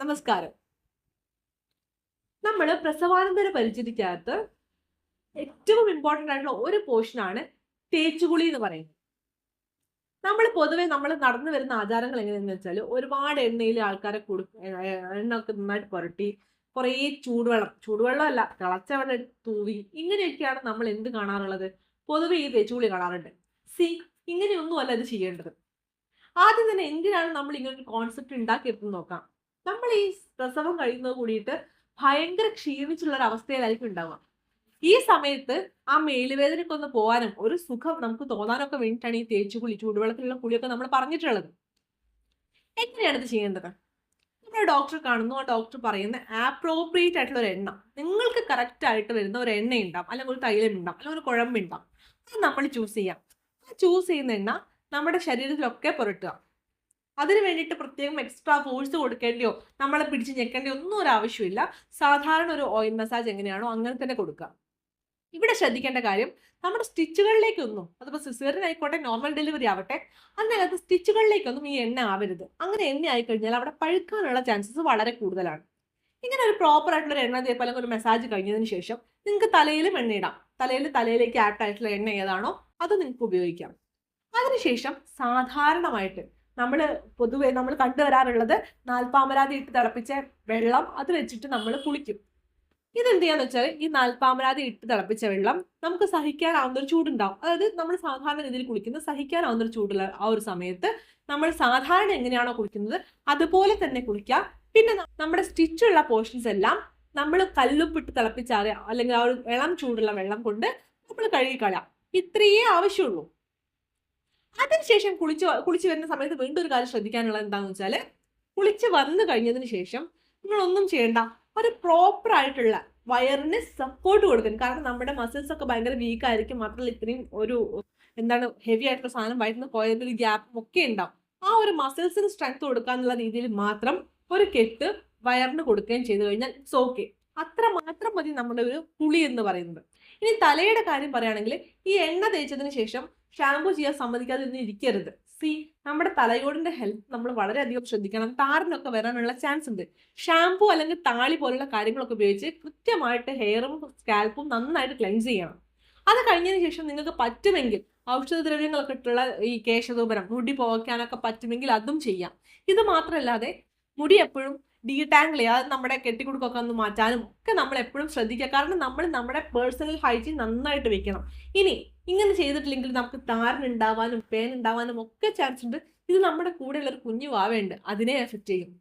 നമസ്കാരം. നമ്മൾ പ്രസവാനന്തര പരിചരിക്കകത്ത് ഏറ്റവും ഇമ്പോർട്ടന്റ് ആയിട്ടുള്ള ഒരു പോർഷനാണ് തേച്ചുകുളി എന്ന് പറയുന്നത്. നമ്മൾ പൊതുവെ നമ്മൾ നടന്നു വരുന്ന ആചാരങ്ങൾ എങ്ങനെയാണെന്ന് വെച്ചാൽ ഒരുപാട് എണ്ണയിൽ ആൾക്കാരെ കൊടു എണ്ണ നന്നായിട്ട് പുരട്ടി കുറേ ചൂടുവെള്ളം ചൂടുവെള്ളമല്ല തിളച്ച വെള്ളം തൂവി ഇങ്ങനെയൊക്കെയാണ് നമ്മൾ എന്ത് കാണാറുള്ളത്? പൊതുവെ ഈ തേച്ചുകുളി കാണാറുണ്ട്. സി ഇങ്ങനെയൊന്നുമല്ല ഇത് ചെയ്യേണ്ടത്. ആദ്യം തന്നെ എന്തിനാണ് നമ്മൾ ഇങ്ങനൊരു കോൺസെപ്റ്റ് ഉണ്ടാക്കിയെടുത്ത് നോക്കാം. നമ്മൾ ഈ പ്രസവം കഴിയുന്നത് കൂടിയിട്ട് ഭയങ്കര ക്ഷീണിച്ചുള്ള ഒരു അവസ്ഥയിലായിരിക്കും ഉണ്ടാവുക. ഈ സമയത്ത് ആ മേലുവേദനയ്ക്ക് ഒന്ന് പോകാനും ഒരു സുഖം നമുക്ക് തോന്നാനൊക്കെ വേണ്ടിയിട്ടാണ് ഈ തേച്ചു കുളി ചൂടുവെള്ളത്തിലുള്ള കുളിയൊക്കെ നമ്മൾ പറഞ്ഞിട്ടുള്ളത്. എങ്ങനെയാണ് ഇത് ചെയ്യേണ്ടത്? നമ്മുടെ ഡോക്ടർ കാണുന്നു ആ ഡോക്ടർ പറയുന്ന ആപ്രോപ്രിയേറ്റ് ആയിട്ടുള്ള ഒരു എണ്ണ. നിങ്ങൾക്ക് കറക്റ്റ് ആയിട്ട് വരുന്ന ഒരു എണ്ണ ഉണ്ടാവും അല്ലെങ്കിൽ ഒരു തൈലം ഉണ്ടാവും അല്ലെങ്കിൽ ഒരു കുഴമ്പ് ഉണ്ടാവും അത് നമ്മൾ ചൂസ് ചെയ്യാം. ആ ചൂസ് ചെയ്യുന്ന എണ്ണ നമ്മുടെ ശരീരത്തിലൊക്കെ പുരട്ടുക. അതിന് വേണ്ടിയിട്ട് പ്രത്യേകം എക്സ്ട്രാ ഫോഴ്സ് കൊടുക്കേണ്ടിയോ നമ്മളെ പിടിച്ച് ഞെക്കേണ്ടിയോ ഒന്നും ഒരു ആവശ്യമില്ല. സാധാരണ ഒരു ഓയിൽ മസാജ് എങ്ങനെയാണോ അങ്ങനെ തന്നെ കൊടുക്കുക. ഇവിടെ ശ്രദ്ധിക്കേണ്ട കാര്യം നമ്മുടെ സ്റ്റിച്ചുകളിലേക്കൊന്നും അതിപ്പോൾ സിസേറിൻ ആയിക്കോട്ടെ നോർമൽ ഡെലിവറി ആവട്ടെ അതിനകത്ത് സ്റ്റിച്ചുകളിലേക്കൊന്നും ഈ എണ്ണ ആവരുത്. അങ്ങനെ എണ്ണ ആയിക്കഴിഞ്ഞാൽ അവിടെ പഴുക്കാനുള്ള ചാൻസസ് വളരെ കൂടുതലാണ്. ഇങ്ങനെ ഒരു പ്രോപ്പർ ആയിട്ടുള്ള ഒരു എണ്ണ ഇതേപോലെ ഒരു മസാജ് കഴിഞ്ഞതിന് ശേഷം നിങ്ങൾക്ക് തലയിലും എണ്ണ ഇടാം. തലയിൽ തലയിലേക്ക് ആപ്റ്റ് ആയിട്ടുള്ള എണ്ണ ഏതാണോ അത് നിങ്ങൾക്ക് ഉപയോഗിക്കാം. അതിനുശേഷം സാധാരണമായിട്ട് നമ്മൾ പൊതുവെ നമ്മൾ കണ്ടുവരാറുള്ളത് നാൽപ്പാമരാതി ഇട്ട് തിളപ്പിച്ച വെള്ളം അത് വെച്ചിട്ട് നമ്മൾ കുളിക്കും. ഇതെന്ത് ചെയ്യാന്ന് വെച്ചാൽ ഈ നാൽപ്പാമരാതി ഇട്ട് തിളപ്പിച്ച വെള്ളം നമുക്ക് സഹിക്കാനാവുന്ന ഒരു ചൂടുണ്ടാവും. അതായത് നമ്മൾ സാധാരണ രീതിയിൽ കുളിക്കുന്ന സഹിക്കാനാവുന്ന ഒരു ചൂടുള്ള ആ ഒരു സമയത്ത് നമ്മൾ സാധാരണ എങ്ങനെയാണോ കുളിക്കുന്നത് അതുപോലെ തന്നെ കുളിക്കാം. പിന്നെ നമ്മുടെ സ്റ്റിച്ചുള്ള പോർഷൻസ് എല്ലാം നമ്മൾ കല്ലുപ്പിട്ട് തിളപ്പിച്ചാറിയ അല്ലെങ്കിൽ ആ ഒരു ഇളം ചൂടുള്ള വെള്ളം കൊണ്ട് നമ്മൾ കഴുകിക്കളയാം ഇത്രയേ ആവശ്യമുള്ളൂ. അതിനുശേഷം കുളിച്ച് കുളിച്ച് വരുന്ന സമയത്ത് വീണ്ടും ഒരു കാര്യം ശ്രദ്ധിക്കാനുള്ളത് എന്താണെന്ന് വെച്ചാൽ കുളിച്ച് വന്നു കഴിഞ്ഞതിന് ശേഷം നിങ്ങളൊന്നും ചെയ്യണ്ട. ഒരു പ്രോപ്പർ ആയിട്ടുള്ള വയറിന് സപ്പോർട്ട് കൊടുക്കണം. കാരണം നമ്മുടെ മസിൽസ് ഒക്കെ ഭയങ്കര വീക്ക് ആയിരിക്കും. മാത്രമല്ല ഇത്രയും ഒരു എന്താണ് ഹെവി ആയിട്ടുള്ള സാധനം വയറ്റിൽ നിന്ന് പോയതിൽ ഒരു ഗ്യാപ്പും ഒക്കെ ഉണ്ടാവും. ആ ഒരു മസിൽസിന് സ്ട്രെങ്ത് കൊടുക്കുക എന്നുള്ള രീതിയിൽ മാത്രം ഒരു കെട്ട് വയറിന് കൊടുക്കുകയും ചെയ്തു കഴിഞ്ഞാൽ ഇറ്റ്സ് ഓക്കെ അത്ര മാത്രം മതി നമ്മുടെ ഒരു കുളി എന്ന് പറയുന്നത്. ഇനി തലയുടെ കാര്യം പറയുകയാണെങ്കിൽ ഈ എണ്ണ തേച്ചതിന് ശേഷം ഷാമ്പു ചെയ്യാൻ സമ്മതിക്കാതെ ഒന്നും ഇരിക്കരുത്. സി നമ്മുടെ തലയോടിന്റെ ഹെൽത്ത് നമ്മൾ വളരെയധികം ശ്രദ്ധിക്കണം. താരനൊക്കെ വരാനുള്ള ചാൻസ് ഉണ്ട്. ഷാമ്പു അല്ലെങ്കിൽ താളി പോലുള്ള കാര്യങ്ങളൊക്കെ ഉപയോഗിച്ച് കൃത്യമായിട്ട് ഹെയറും സ്കാൽപ്പും നന്നായിട്ട് ക്ലെൻസ് ചെയ്യണം. അത് കഴിഞ്ഞതിന് ശേഷം നിങ്ങൾക്ക് പറ്റുമെങ്കിൽ ഔഷധദ്രവ്യങ്ങളൊക്കെ ഇട്ടുള്ള ഈ കേശധൂപനം മുടി പോകാനൊക്കെ പറ്റുമെങ്കിൽ അതും ചെയ്യാം. ഇത് മാത്രമല്ലാതെ മുടി എപ്പോഴും ഡീടാങ്കിൾ ചെയ്യാതെ നമ്മുടെ കെട്ടിക്കുടുക്കൊക്കെ ഒന്ന് മാറ്റാനും ഒക്കെ നമ്മൾ എപ്പോഴും ശ്രദ്ധിക്കുക. കാരണം നമ്മൾ നമ്മുടെ പേഴ്സണൽ ഹൈജീൻ നന്നായിട്ട് വെക്കണം. ഇനി ഇങ്ങനെ ചെയ്തിട്ടില്ലെങ്കിൽ നമുക്ക് താരൻ ഉണ്ടാവാനും പേൻ ഉണ്ടാവാനും ഒക്കെ ചാൻസ് ഉണ്ട്. ഇത് നമ്മുടെ കൂടെയുള്ള ഒരു കുഞ്ഞു വാവയുണ്ട്. അതിനെ എഫക്റ്റ് ചെയ്യും.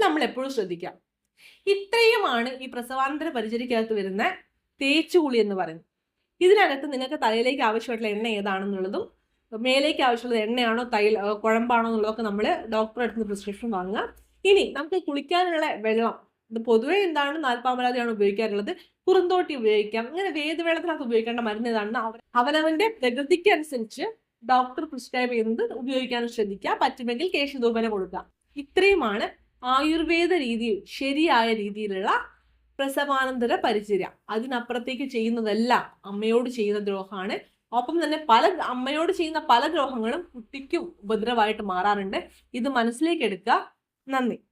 നമ്മൾ എപ്പോഴും ശ്രദ്ധിക്കാം. ഇത്രയുമാണ് ഈ പ്രസവാനന്തര പരിചരിക്കകത്ത് വരുന്ന തേച്ചുകുളി എന്ന് പറയുന്നത്. ഇതിനകത്ത് നിങ്ങൾക്ക് തലയിലേക്ക് ആവശ്യമായിട്ടുള്ള എണ്ണ ഏതാണെന്നുള്ളതും മേലേക്ക് ആവശ്യമുള്ള എണ്ണയാണോ ഏർ കുഴമ്പാണോ എന്നുള്ളതൊക്കെ നമ്മൾ ഡോക്ടറെ അടുത്ത് പ്രിസ്ക്രിപ്ഷൻ വാങ്ങുക. ഇനി നമുക്ക് കുളിക്കാനുള്ള വെള്ളം പൊതുവേ എന്താണ് നാൽപ്പാമരാതിയാണ് ഉപയോഗിക്കാറുള്ളത്? കുറുന്തോട്ടി ഉപയോഗിക്കാം. ഇങ്ങനെ വേദവെള്ളത്തിനകത്ത് ഉപയോഗിക്കേണ്ട മരുന്ന് ഏതാണെന്ന് അവനവന്റെ പ്രകൃതിക്ക് അനുസരിച്ച് ഡോക്ടർ പ്രിസ്ക്രൈബ് ചെയ്യുന്നത് ഉപയോഗിക്കാൻ ശ്രദ്ധിക്കുക. പറ്റുമെങ്കിൽ കേശുദൂപന കൊടുക്കുക. ഇത്രയുമാണ് ആയുർവേദ രീതിയിൽ ശരിയായ രീതിയിലുള്ള പ്രസവാനന്തര പരിചര്യ. അതിനപ്പുറത്തേക്ക് ചെയ്യുന്നതെല്ലാം അമ്മയോട് ചെയ്യുന്ന ദ്രോഹമാണ്. ഒപ്പം തന്നെ പല അമ്മയോട് ചെയ്യുന്ന പല ദ്രോഹങ്ങളും കുട്ടിക്കും ഉപദ്രവമായിട്ട് മാറാറുണ്ട്. ഇത് മനസ്സിലേക്കെടുക്കുക നന്ദി.